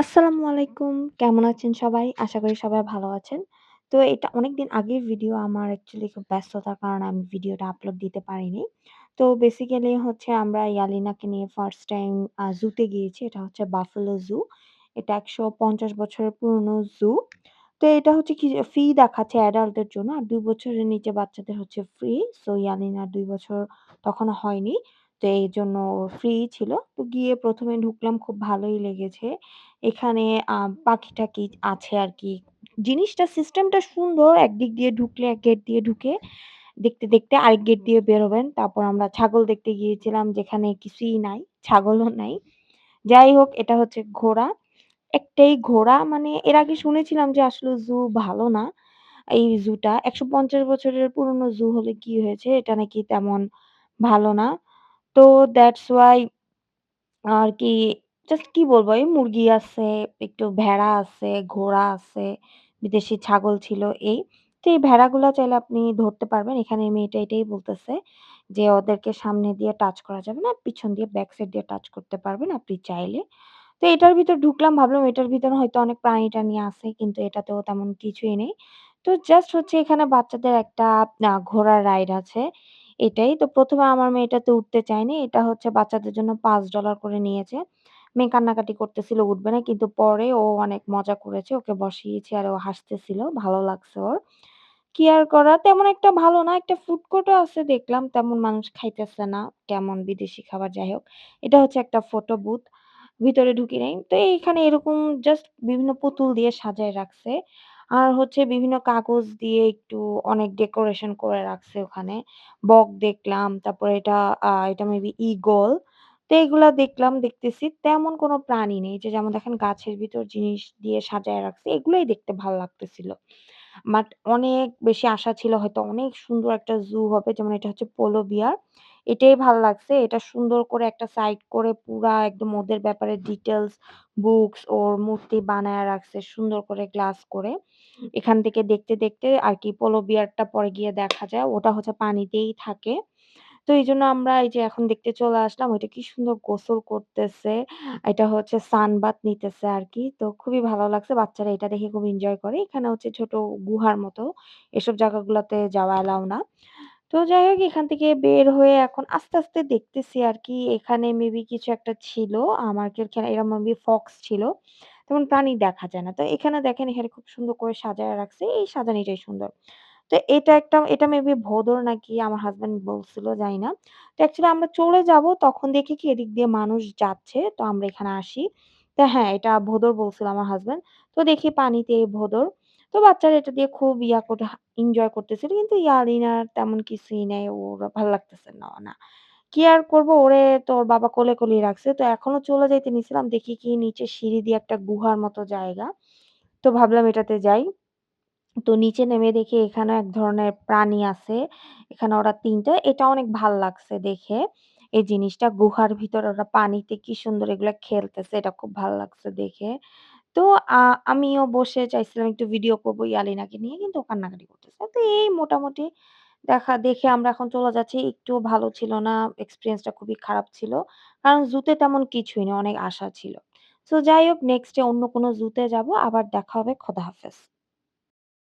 আসসালামু আলাইকুম। কেমন আছেন সবাই? আশা করি সবাই ভালো আছেন। তো এটা অনেকদিন আগের ভিডিও, আমার অ্যাকচুয়ালি খুব ব্যস্ততার কারণে আমি ভিডিওটা আপলোড দিতে পারিনি। তো বেসিক্যালি হচ্ছে আমরা ইয়ালিনাকে নিয়ে ফার্স্ট টাইম জুতে গিয়েছি। এটা হচ্ছে বাফেলো জু। এটা ১৫০ বছরের পুরনো জু। তো এটা হচ্ছে কি ফি দেখাচ্ছে অ্যাডাল্টদের জন্য। আর ২ বছরের নিচে বাচ্চাদের হচ্ছে ফ্রি। সো ইয়ালিনার ২ বছর তখনো হয়নি। তো এই জন্য ফ্রি ছিল। তো গিয়ে ১ম এ ঢুকলাম খুব ভালোই লেগেছে। এখানে আ পাখি-টাখি আছে আরকি। জিনিসটা সিস্টেমটা সুন্দর। একদিক দিয়ে ঢুকলে এক গেট দিয়ে ঢুকে দেখতে, দেখতে আরেক গেট দিয়ে বেরোবেন। তারপর আমরা ছাগল দেখতে গিয়েছিলাম যেখানে কিছুই নাই। ছাগলও নাই। যাই হোক এটা হচ্ছে ঘোড়া। একটাই ঘোড়া মানে এর আগে শুনেছিলাম যে আসলে জু ভালো না। এই জুটা ১৫০ বছরের পুরনো জু হলে কি হয়েছে? এটা নাকি তেমন ভালো না। তো দ্যাটস ওয়াই আর কি জাস্ট কি বলব? এই মুরগি আছে, একটু ভেড়া আছে, ঘোড়া আছে, বিদেশি ছাগল ছিল এই। তো এই ভেড়াগুলা চাইলে আপনি ধরতে পারবেন। এখানে মেয়েটা এটাই বলতেছে যে, ওদেরকে সামনে দিয়ে টাচ করা যাবে না। পিছন দিয়ে ব্যাক সাইড দিয়ে টাচ করতে পারবেন আপনি চাইলে। তো এটার ভিতর ঢুকলাম ভাবলাম এটার ভিতরে হয়তো অনেক প্রাণী-টাণী আছে কিন্তু এটাতেও তেমন কিছুই নেই। তো জাস্ট হচ্ছে এখানে বাচ্চাদের একটা ঘোড়ার রাইড আছে। এটাই। তো ১ম এ আমার মেয়ে এটাতে উঠতে চায়নি। এটা হচ্ছে বাচ্চাদের জন্য $৫ করে নিয়েছে। মেয়ে কান্নাকাটি করতেছিল, উঠবে না। কিন্তু পরে ও অনেক মজা করেছে। ওকে বসিয়েছি আর ও হাসতেছিল। ভালো লাগছে ওর। কি আর করা? তেমন একটা ভালো না। একটা ফুড কোর্টও আছে দেখলাম। তেমন মানুষ খাইতেছে না। কেমন বিদেশি খাবার, যাই হোক। এটা হচ্ছে একটা ফটো বুথ। ভিতরে ঢুকি নাই। তো এইখানে এরকম জাস্ট বিভিন্ন পুতুল দিয়ে সাজায় রাখছে। আর হচ্ছে বিভিন্ন কাগজ দিয়ে একটু অনেক ডেকোরেশন করে রাখছে ওখানে। বক দেখলাম। তারপরে এটা এটা মেবি ঈগল। তো এগুলা দেখলাম, দেখতেছি। তেমন কোনো প্রাণী নেই। যে যেমন দেখেন গাছের ভিতর জিনিস দিয়ে সাজায় রাখছে। এগুলোই দেখতে ভালো লাগতেছিল। বাট অনেক বেশি আশা ছিল হয়তো অনেক সুন্দর একটা জু হবে। যেমন এটা হচ্ছে পোলো বিয়ার। এটাই ভালো লাগছে। এটা সুন্দর করে একটা সাইড করে পুরা একদম ওদের ব্যাপারে ডিটেলস বুকস, ওর মূর্তি বানায় রাখছে সুন্দর করে গ্লাস করে। এখান থেকে দেখতে, দেখতে আর কি পোলো বিয়ারটা পরে গিয়ে দেখা যায়। ওটা হচ্ছে পানিতেই থাকে। তো এইজন্য আমরা এই যে এখন দেখতে চলে আসলাম। ওইটা কি সুন্দর গোসল করতেছে। এটা হচ্ছে সানবাথ নিতেছে আরকি। তো খুবই ভালো লাগছে। বাচ্চারা এটা দেখে খুব এনজয় করে। এখানে হচ্ছে ছোট গুহার মতো। এসব জায়গাগুলাতে যাওয়া এলাও না। তো যাই হোক এখান থেকে বের হয়ে এখন আস্তে, আস্তে দেখতেছি আরকি এখানে মেবি কিছু একটা ছিল। আমার এরা মেবি ফক্স ছিল। তেমন প্রাণী দেখা যায় না। তো এখানে দেখেন এখানে খুব সুন্দর করে সাজায় রাখছে। এই সাজানিটাই সুন্দর। তো এটা একটা এটা মেবি ভোঁদড় নাকি আমার হাজব্যান্ড বলছিল জানি না। তো অ্যাকচুয়ালি আমরা চলে যাব তখন দেখি কি এদিক দিয়ে মানুষ যাচ্ছে। তো আমরা এখানে আসি। তো হ্যাঁ, এটা ভোঁদড় বলছিল আমার হাসব্যান্ড। তো দেখি পানিতে ভোঁদড়। তো বাচ্চারা এটা দিয়ে খুব ইয়া করে এনজয় করতেছিল। কিন্তু ইয়ারিনার তেমন কিছুই নেই ওর ভালো লাগতেছে না, না। কি আর করব ওরে তো ওর বাবা কোলে, কোলেই রাখছে। তো এখনও চলে যাইতে নিছিলাম। দেখি কি নিচে সিঁড়ি দিয়ে একটা গুহার মতো জায়গা। তো ভাবলাম এটাতে যাই। তো নিচে নেমে দেখি এখানে এক ধরনের প্রাণী আছে। এখানে ওরা ৩ টা। এটা অনেক ভালো লাগছে দেখে। এই জিনিসটা গুহার ভিতরে ওরা পানিতে কি সুন্দর এগুলা খেলতেছে। এটা খুব ভালো লাগছে দেখে। তো আমিও বসে চাইছিলাম একটু ভিডিও করব ইয়ালিনাকে নিয়ে, কিন্তু ও কান্নাকাটি করতেছে। তো এই মোটামুটি দেখা, দেখে আমরা এখন চলে যাচ্ছি। একটুও ভালো ছিল না। এক্সপেরিয়েন্স টা খুবই খারাপ ছিল। কারণ জুতে তেমন কিছুই না। অনেক আশা ছিল। সো যাই হোক নেক্সট অন্য কোনো জুতে যাব। আবার দেখা হবে। খোদা হাফেজ।